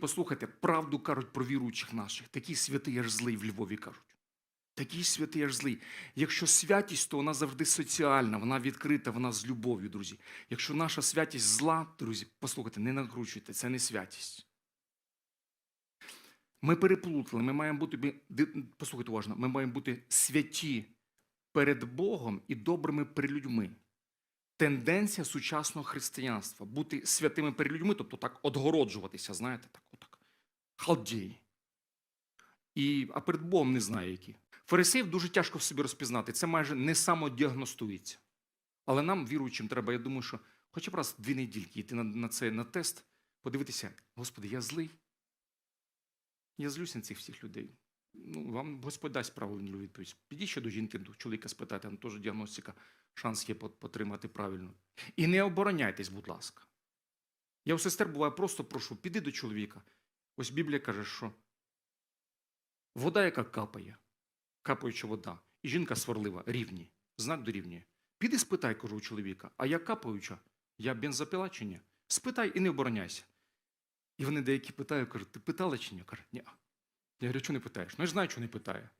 Послухайте, правду кажуть про віруючих наших. Такий святий аж злий в Львові кажуть. Такий святий аж злий. Якщо святість, то вона завжди соціальна, вона відкрита, вона з любов'ю, друзі. Якщо наша святість зла, друзі, послухайте, не накручуйте, це не святість. Ми переплутали, ми маємо бути, послухайте уважно, ми маємо бути святі перед Богом і добрими перед людьми. Тенденція сучасного християнства бути святими перед людьми, тобто так отгороджуватися, знаєте, так, отак. Халдєї. І, а перед Богом не знаю які. Фарисеїв дуже тяжко в собі розпізнати. Це майже не самодіагностується. Але нам, віруючим, треба, я думаю, що хоча б раз дві недільки йти на, на це на тест, подивитися, Господи, я злий. Я злюся на цих всіх людей. Ну, вам Господь дасть правильну відповідь. Підіть ще до жінки, до чоловіка спитати, там теж діагностика, шанс є потримати правильно. І не обороняйтесь, будь ласка. Я у сестер буває просто прошу, піди до чоловіка. Ось Біблія каже, що вода, яка капає, капаюча вода, і жінка сварлива, рівні, знак дорівнює. Піди спитай, кажу у чоловіка, а я капаюча, я бензопила чи ні? Спитай і не обороняйся. І вони деякі питають, кажуть, ти питала чи ні? Каже, ні. Я говорю, чого не питаєш? Ну я ж знаю, чого не питає.